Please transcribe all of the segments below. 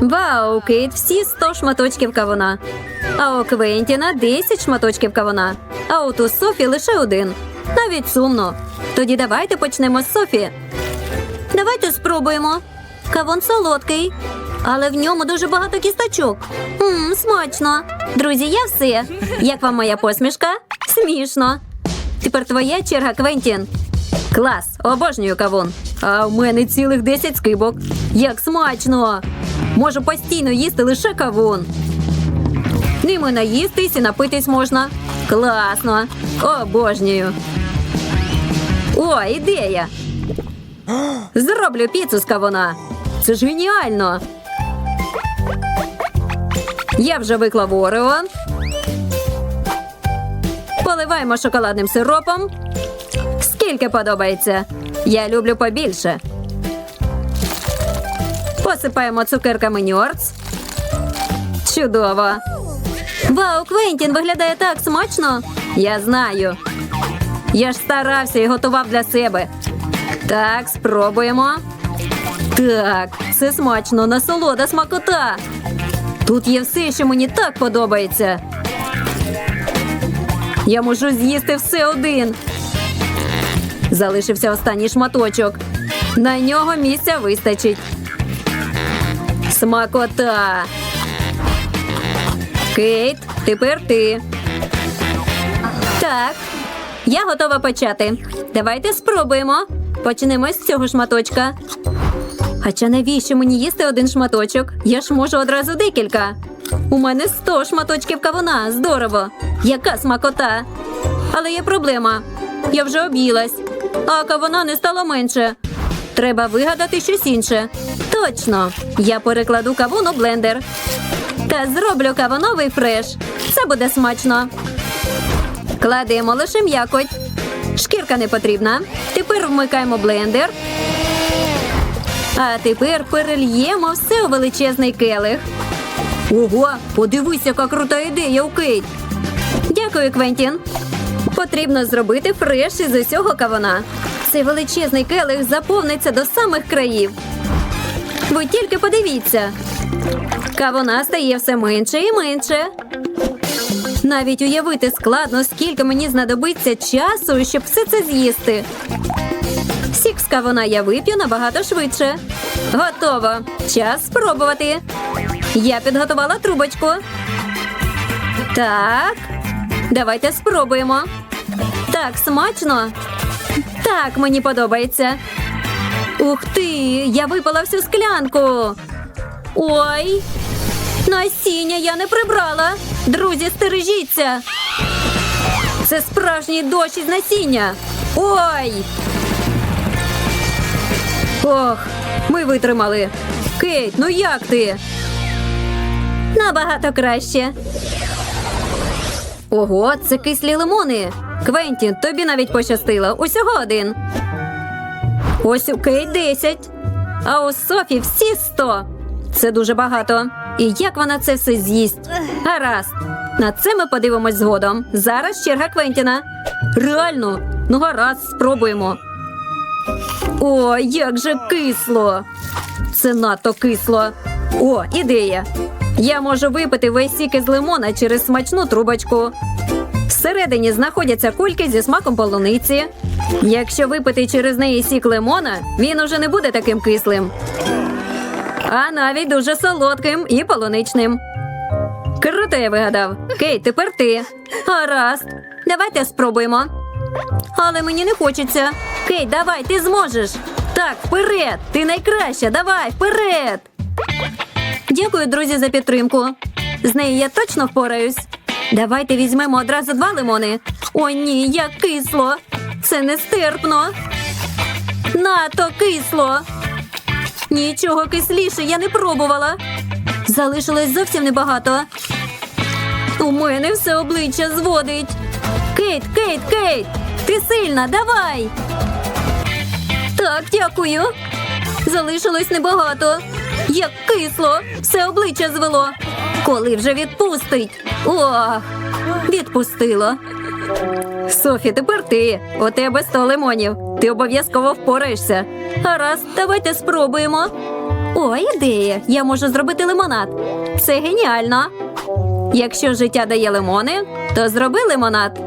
Вау, Кейт, всі 100 шматочків кавуна. А у Квентіна 10 шматочків кавуна. А от у Софі лише один. Навіть сумно. Тоді давайте почнемо з Софі. Давайте спробуємо. Кавун солодкий, але в ньому дуже багато кісточок. Мм, смачно. Друзі, я все. Як вам моя посмішка? Смішно. Тепер твоя черга, Квентін. Клас, обожнюю кавун. А в мене цілих 10 скибок. Як смачно! Можу постійно їсти лише кавун. Ними наїстись і напитись можна. Класно! Обожнюю. О, ідея! Зроблю піцу з кавуна. Це ж геніально. Я вже виклав орео. Поливаємо шоколадним сиропом. Скільки подобається. Я люблю побільше. Посипаємо цукерками ньорц. Чудово. Вау, Квентін виглядає так смачно. Я знаю. Я ж старався і готував для себе. Так, спробуємо. Так, це смачно, насолода смакота. Тут є все, що мені так подобається. Я можу з'їсти все один. Залишився останній шматочок. На нього місця вистачить. Смакота. Кейт, тепер ти. Так, я готова почати. Давайте спробуємо. Почнемо з цього шматочка. Хоча навіщо мені їсти один шматочок? Я ж можу одразу декілька. У мене 100 шматочків кавуна. Здорово. Яка смакота. Але є проблема. Я вже об'їлась, а кавуна не стало менше. Треба вигадати щось інше. Точно, я перекладу кавун у блендер. Та зроблю кавуновий фреш. Це буде смачно. Кладемо лише м'якоть. Шкірка не потрібна. Тепер вмикаємо блендер. А тепер перельємо все у величезний келих. Ого, подивись, яка крута ідея у Кейт. Дякую, Квентін. Потрібно зробити фреш із усього кавуна. Цей величезний келих заповниться до самих країв. Ви тільки подивіться. Кавуна стає все менше і менше. Навіть уявити складно, скільки мені знадобиться часу, щоб все це з'їсти. Сік з кавуна я вип'ю набагато швидше. Готово. Час спробувати. Я підготувала трубочку. Так. Давайте спробуємо. Так, смачно. Так, мені подобається. Ух ти! Я випала всю склянку. Ой, насіння я не прибрала. Друзі, стережіться. Це справжній дощ із насіння. Ой. Ох, ми витримали. Кейт, ну як ти? Набагато краще. Ого, це кислі лимони. Квентін, тобі навіть пощастило. Усього один. Ось у Кейт 10. А у Софі всі 100. Це дуже багато. І як вона це все з'їсть? Гаразд. На це ми подивимось згодом. Зараз черга Квентіна. Реально, ну гаразд, спробуємо. О, як же кисло! Це надто кисло. О, ідея. Я можу випити весь сік із лимона через смачну трубочку. Всередині знаходяться кульки зі смаком полуниці. Якщо випити через неї сік лимона, він уже не буде таким кислим. А навіть дуже солодким і полуничним. Круто я вигадав. Кейт, тепер ти. Гаразд. Давайте спробуємо. Але мені не хочеться. Кейт, давай, ти зможеш. Так, вперед! Ти найкраща, давай, вперед! Дякую, друзі, за підтримку. З нею я точно впораюсь. Давайте візьмемо одразу два лимони. О, ні, як кисло. Це нестерпно. Нато кисло. Нічого кисліше я не пробувала. Залишилось зовсім небагато. У мене все обличчя зводить. Кейт, Кейт, Кейт! Ти сильна, давай. Так, дякую. Залишилось небагато. Як кисло, все обличчя звело. Коли вже відпустить? Ох, відпустило. Софі, тепер ти. У тебе 100 лимонів. Ти обов'язково впораєшся. Гаразд, давайте спробуємо. О, ідея! Я можу зробити лимонад. Це геніально. Якщо життя дає лимони, то зроби лимонад.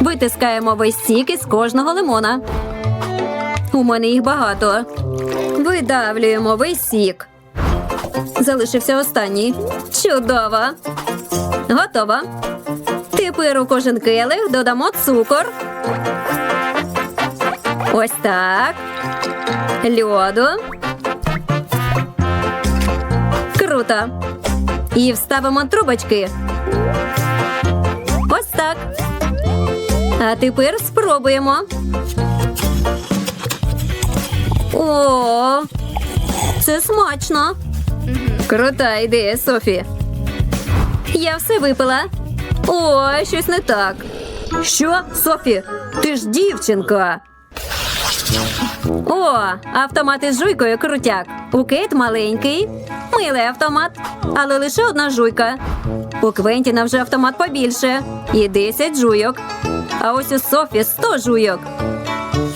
Витискаємо весь сік із кожного лимона. У мене їх багато. Видавлюємо весь сік. Залишився останній. Чудово. Готово. Тепер у кожен келих додамо цукор. Ось так. Льоду. Круто. І вставимо трубочки. Ось так. А тепер спробуємо. О, це смачно. Крута ідея, Софі. Я все випила. О, щось не так. Що, Софі? Ти ж дівчинка. О, автомат із жуйкою крутяк. У Кейт маленький, милий автомат, але лише одна жуйка. У Квентіна вже автомат побільше і 10 жуйок. А ось у Софі 100 жуйок.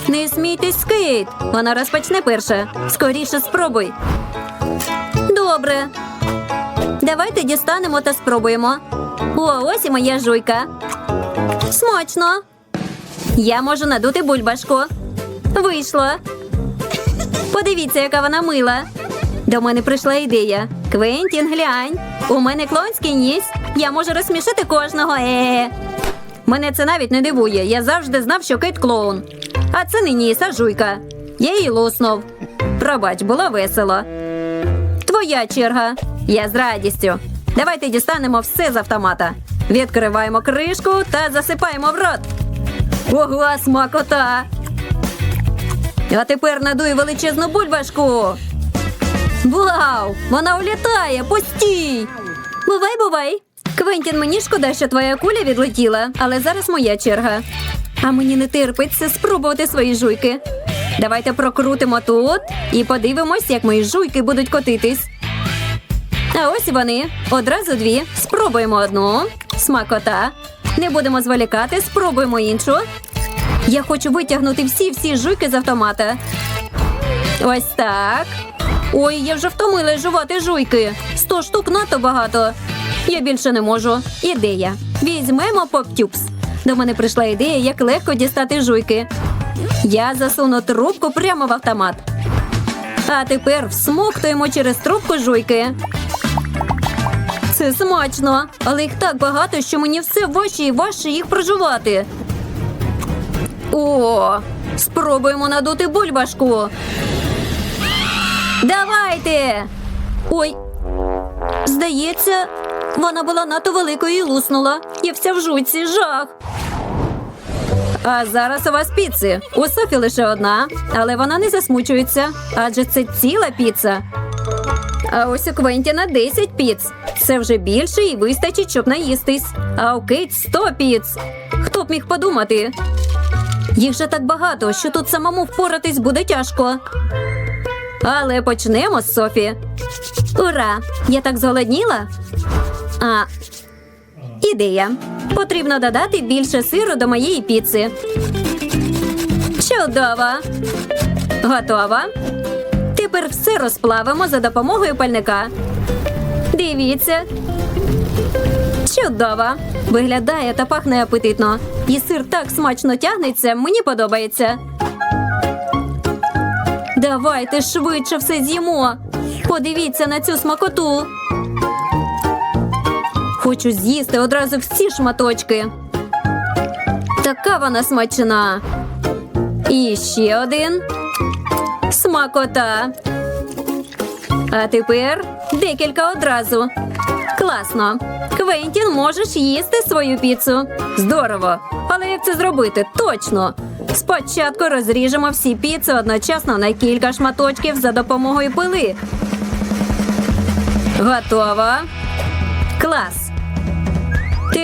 Не смійтесь, Кейт. Вона розпочне перша. Скоріше спробуй. Добре. Давайте дістанемо та спробуємо. О, ось і моя жуйка. Смачно. Я можу надути бульбашку. Вийшло. Подивіться, яка вона мила. До мене прийшла ідея. Квентін, глянь. У мене клонський ніс. Я можу розсмішити кожного. Е. Мене це навіть не дивує. Я завжди знав, що Кейт клоун. А це не ніс, а жуйка. Я її луснув. Пробач, було весело. Твоя черга. Я з радістю. Давайте дістанемо все з автомата. Відкриваємо кришку та засипаємо в рот. Ого, смакота! А тепер надуй величезну бульбашку. Вау! Вона улітає! Постій! Бувай, бувай! Квентін, мені шкода, що твоя куля відлетіла, але зараз моя черга. А мені не терпиться спробувати свої жуйки. Давайте прокрутимо тут і подивимось, як мої жуйки будуть котитись. А ось вони. Одразу дві. Спробуємо одну. Смакота. Не будемо зволікати, спробуємо іншу. Я хочу витягнути всі-всі жуйки з автомата. Ось так. Ой, я вже втомилась жувати жуйки. Сто штук надто багато. Я більше не можу. Ідея. Візьмемо поптюпс. До мене прийшла ідея, як легко дістати жуйки. Я засуну трубку прямо в автомат. А тепер всмоктуємо через трубку жуйки. Це смачно, але їх так багато, що мені все важче і важче їх прожувати. О, спробуємо надути бульбашку. Давайте. Ой. Здається, вона була надто великою і луснула. Я вся в жуйці жах. А зараз у вас піци. У Софі лише одна, але вона не засмучується, адже це ціла піца. А ось у Квентіна 10 піц. Це вже більше і вистачить, щоб наїстись. А у Кейт 100 піц. Хто б міг подумати? Їх же так багато, що тут самому впоратись буде тяжко. Але почнемо з Софі. Ура! Я так зголодніла. А, ідея. Потрібно додати більше сиру до моєї піци. Чудово. Готово. Тепер все розплавимо за допомогою пальника. Дивіться. Чудово. Виглядає та пахне апетитно. І сир так смачно тягнеться, мені подобається. Давайте швидше все з'їмо. Подивіться на цю смакоту. Хочу з'їсти одразу всі шматочки. Така вона смачна. І ще один. Смакота. А тепер декілька одразу. Класно. Квентін, можеш їсти свою піцу. Здорово. Але як це зробити? Точно. Спочатку розріжемо всі піци одночасно на кілька шматочків за допомогою пили. Готово. Клас.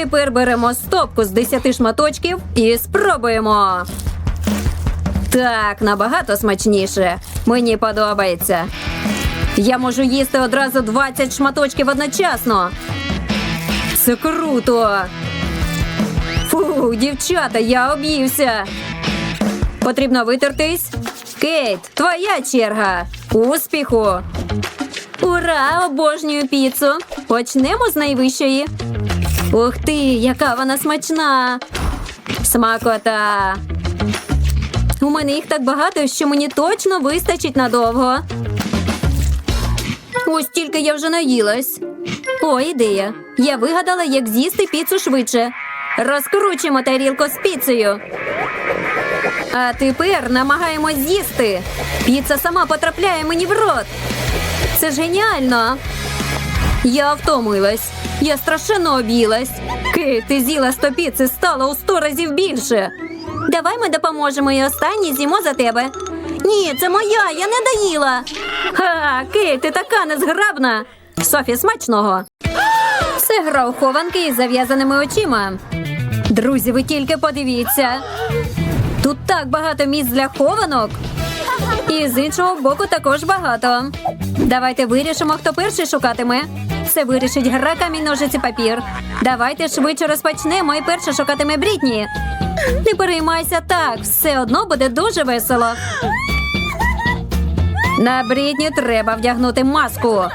Тепер беремо стопку з 10 шматочків і спробуємо. Так, набагато смачніше. Мені подобається. Я можу їсти одразу 20 шматочків одночасно. Це круто. Фу, дівчата, я об'ївся. Потрібно витертись. Кейт, твоя черга. Успіху! Ура! Обожнюю піцу! Почнемо з найвищої. Ух ти, яка вона смачна! Смакота! У мене їх так багато, що мені точно вистачить надовго. Ось тільки я вже наїлась. О, ідея. Я вигадала, як з'їсти піцу швидше. Розкручуємо тарілку з піцею. А тепер намагаємось з'їсти. Піца сама потрапляє мені в рот. Це ж геніально. Я втомилась. Я страшенно об'їлась. Кейт, ти з'їла сто піци, стало у сто разів більше. Давай ми допоможемо і останній з'їмо за тебе. Ні, це моя, я не доїла. Ха, Кейт, ти така незграбна. Софі, смачного. Це гра у хованки із зав'язаними очима. Друзі, ви тільки подивіться. Тут так багато місць для хованок. І з іншого боку також багато. Давайте вирішимо, хто перший шукатиме. Це вирішить гра камінь ножиці папір. Давайте швидше розпочнемо і перше шукатиме Брітні. Не переймайся так, все одно буде дуже весело. На Брітні треба вдягнути маску.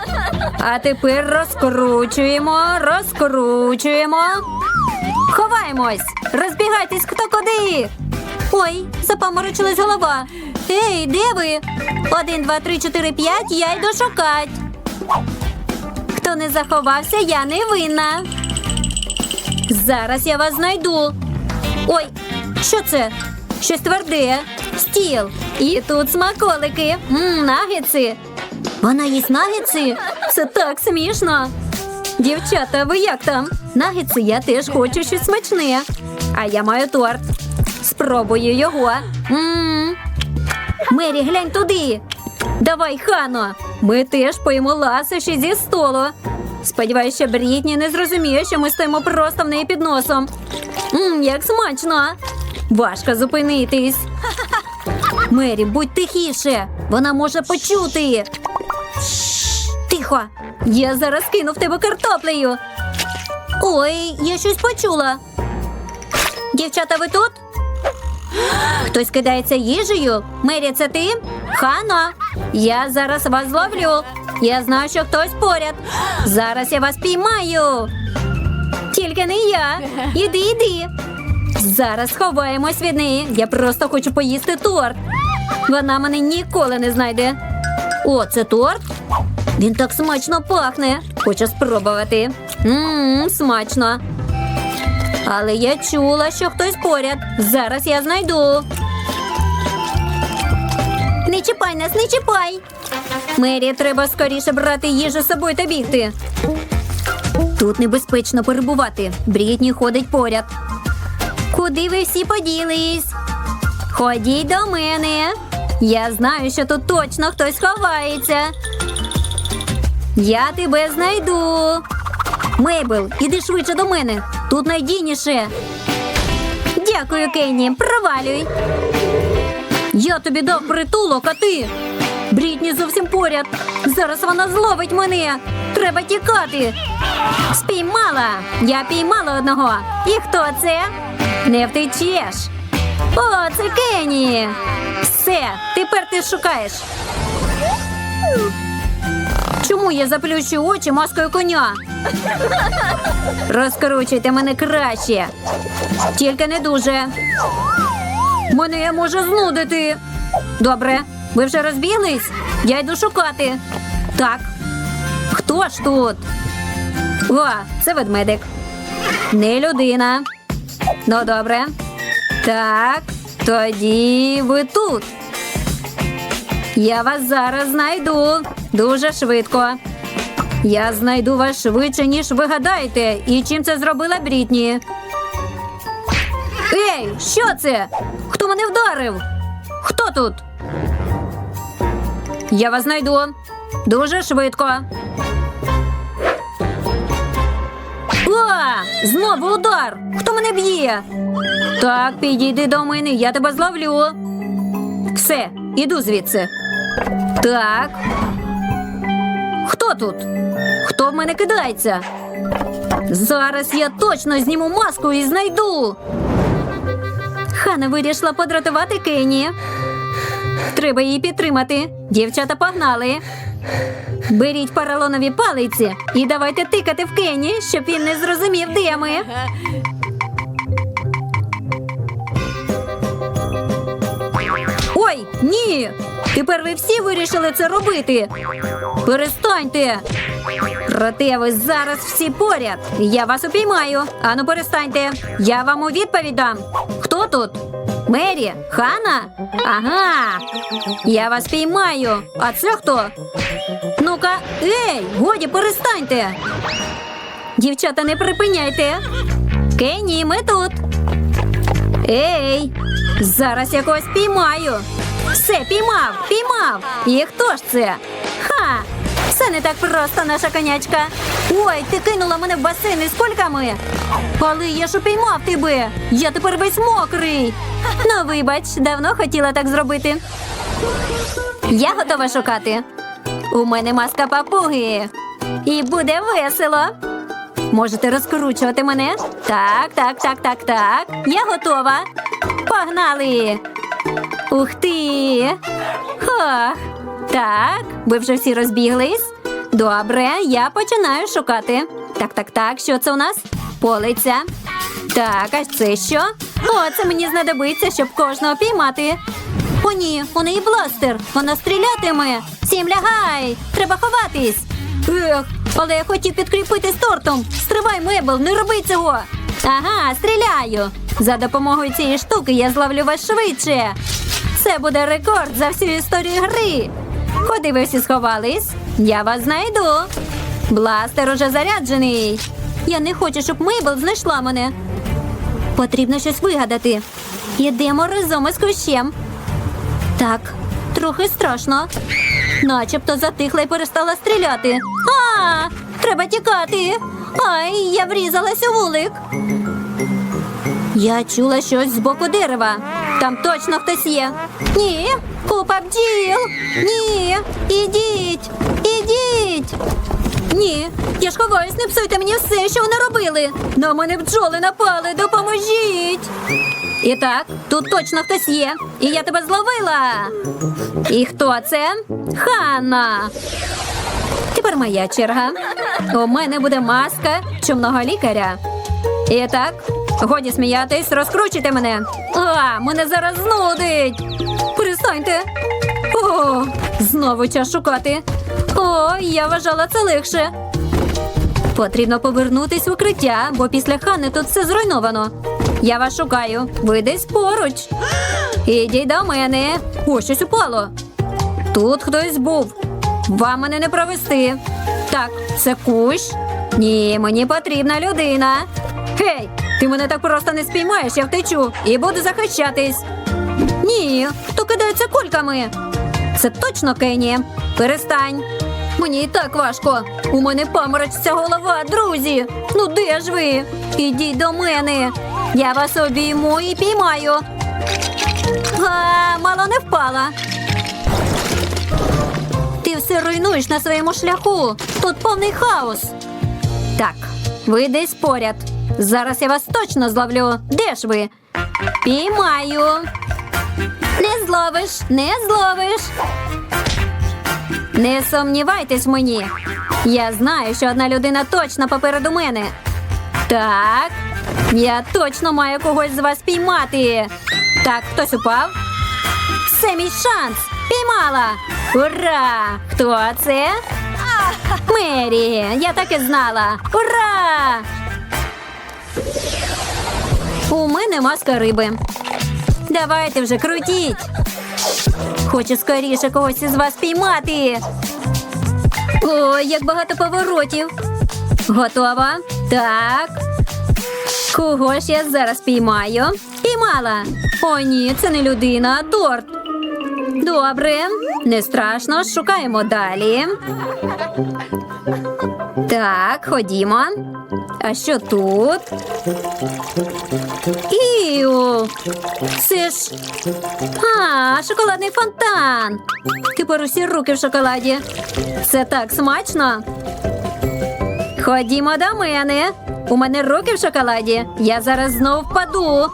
А тепер розкручуємо, розкручуємо. Ховаємось! Розбігайтесь хто куди. Ой, запаморочилась голова. Ей, де ви? Один, два, три, чотири, п'ять, я йду шукать. Хто не заховався, я не винна. Зараз я вас знайду. Ой, що це? Щось тверде. Стіл. І тут смаколики. Мм, нагетси. Вона їсть нагетси? Це так смішно. Дівчата, ви як там? Нагетси, я теж хочу щось смачне. А я маю торт. Спробую його. М-м. Мері, глянь туди. Давай, Хано. Ми теж поїмо ласощі зі столу. Сподіваюся, Брітні не зрозуміє, що ми стоїмо просто в неї під носом. Мм, як смачно. Важко зупинитись. Мері, будь тихіше. Вона може почути. Тихо. Я зараз кину в тебе картоплею. Ой, я щось почула. Дівчата, ви тут? Хтось кидається їжею? Мері, це ти? Хано, я зараз вас зловлю. Я знаю, що хтось поряд. Зараз я вас піймаю. Тільки не я. Іди, іди. Зараз ховаємось від неї. Я просто хочу поїсти торт. Вона мене ніколи не знайде. О, це торт? Він так смачно пахне. Хочу спробувати. Ммм, смачно. Але я чула, що хтось поряд. Зараз я знайду. Не чіпай нас, не чіпай. Мері, треба скоріше брати їжу з собою та бігти. Тут небезпечно перебувати. Брітні ходить поряд. Куди ви всі поділись? Ходіть до мене. Я знаю, що тут точно хтось ховається. Я тебе знайду. Мейбл, іди швидше до мене. Тут найдійніше. Дякую, Кенні. Провалюй. Я тобі дав притулок, а ти. Брітні зовсім поряд. Зараз вона зловить мене. Треба тікати. Спіймала. Я піймала одного. І хто це? Не втечеш. О, це Кенні. Все, тепер ти шукаєш. Чому я заплющу очі маскою коня? Розкручуйте мене краще. Тільки не дуже. Мене я можу знудити. Добре, ви вже розбіглись? Я йду шукати. Так. Хто ж тут? О, це ведмедик. Не людина. Ну, добре. Так, тоді ви тут. Я вас зараз знайду дуже швидко. Я знайду вас швидше, ніж ви гадаєте. І чим це зробила Брітні? Ей, що це? Хто мене вдарив? Хто тут? Я вас знайду дуже швидко. О, знову удар. Хто мене б'є? Так, підійди до мене, я тебе зловлю. Все, іду звідси. Так. Хто тут? Хто в мене кидається? Зараз я точно зніму маску і знайду. Хана вирішила подратувати Кенні. Треба її підтримати. Дівчата погнали. Беріть поролонові палиці і давайте тикати в Кені, щоб він не зрозумів, де ми. Ні! Тепер ви всі вирішили це робити. Перестаньте. Проте ви зараз всі поряд. Я вас упіймаю. Ану, перестаньте. Я вам у відповідь дам. Хто тут? Мері? Хана? Ага. Я вас піймаю. А це хто? Ну-ка, ей, годі, перестаньте. Дівчата, не припиняйте. Кенні, ми тут. Ей, зараз я піймаю. Все, піймав, піймав. І хто ж це? Ха! Все не так просто, наша конячка. Ой, ти кинула мене в басейн із кульками. Але я ж упіймав тебе. Я тепер весь мокрий. Ну, вибач, давно хотіла так зробити. Я готова шукати. У мене маска папуги. І буде весело. Можете розкручувати мене? Так, так, так, так, так. Я готова. Погнали. Ух ти. Ох. Так, ви вже всі розбіглись. Добре, я починаю шукати. Так, так, так, що це у нас? Полиця. Так, а це що? О, це мені знадобиться, щоб кожного піймати. О, ні, у неї бластер. Вона стрілятиме. Всім лягай! Треба ховатись. Ех, але я хотів підкріпити з тортом. Стривай, Мебел, не роби цього. Ага, стріляю. За допомогою цієї штуки я зловлю вас швидше. Це буде рекорд за всю історію гри. Куди ви всі сховались? Я вас знайду. Бластер уже заряджений. Я не хочу, щоб Мейбл знайшла мене. Потрібно щось вигадати. Йдемо разом із кущем. Так, трохи страшно. Начебто затихла і перестала стріляти. А, треба тікати. Ай, я врізалась у вулик. Я чула щось з боку дерева. Там точно хтось є. Ні, купа бджіл. Ні, ідіть, ідіть. Ні, я ж ховаюсь, не псуйте мені все, що вони робили. На мене бджоли напали, допоможіть. І так, тут точно хтось є. І я тебе зловила. І хто це? Ханна. Тепер моя черга. У мене буде маска чумного лікаря. І так, годі сміятись, розкручуйте мене. А, мене зараз знудить. Перестаньте. О, знову час шукати. О, я вважала це легше. Потрібно повернутись в укриття, бо після хани тут все зруйновано. Я вас шукаю. Ви десь поруч. Ідіть до мене. О, щось упало. Тут хтось був. Вам мене не провести. Так, це кущ. Ні, мені потрібна людина. Гей, ти мене так просто не спіймаєш, я втечу і буду захищатись. Ні, хто кидається кульками? Це точно Кенні. Перестань. Мені і так важко. У мене паморочиться голова, друзі. Ну де ж ви? Ідіть до мене. Я вас обійму і піймаю. А, мало не впала. Ти все руйнуєш на своєму шляху. Тут повний хаос. Так, ви десь поряд. Зараз я вас точно зловлю. Де ж ви? Піймаю. Не зловиш, не зловиш. Не сумнівайтесь мені. Я знаю, що одна людина точно попереду мене. Так, я точно маю когось з вас піймати. Так, хтось упав. Це мій шанс. Піймала. Ура! Хто це? Мері, я так і знала. Ура! У мене маска риби. Давайте вже крутіть. Хочу скоріше когось із вас піймати. Ой, як багато поворотів. Готова? Так. Кого ж я зараз піймаю? Піймала. О, ні, це не людина, а торт. Добре, не страшно, шукаємо далі. Так, ходімо. А що тут? Іу! Це ж. А, шоколадний фонтан. Тепер усі руки в шоколаді. Це так смачно. Ходімо до мене. У мене руки в шоколаді. Я зараз знов впаду.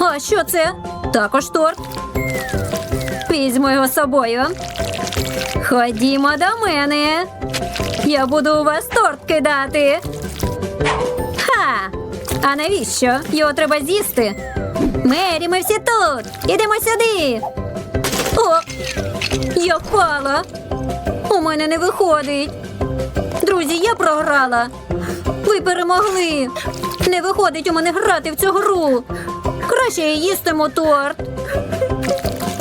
А що це? Також торт. Візьму його з собою. Ходімо до мене. Я буду у вас торт кидати. Ха! А навіщо? Його треба з'їсти. Мері, ми всі тут. Ідемо сюди. О, я впала. У мене не виходить. Друзі, я програла. Ви перемогли. Не виходить у мене грати в цю гру. Краще я їстиму торт.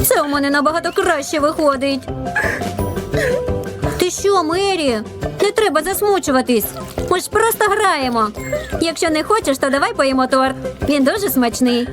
Це у мене набагато краще виходить. Ти що, Мері? Не треба засмучуватись. Ми ж просто граємо. Якщо не хочеш, то давай поїмо торт. Він дуже смачний.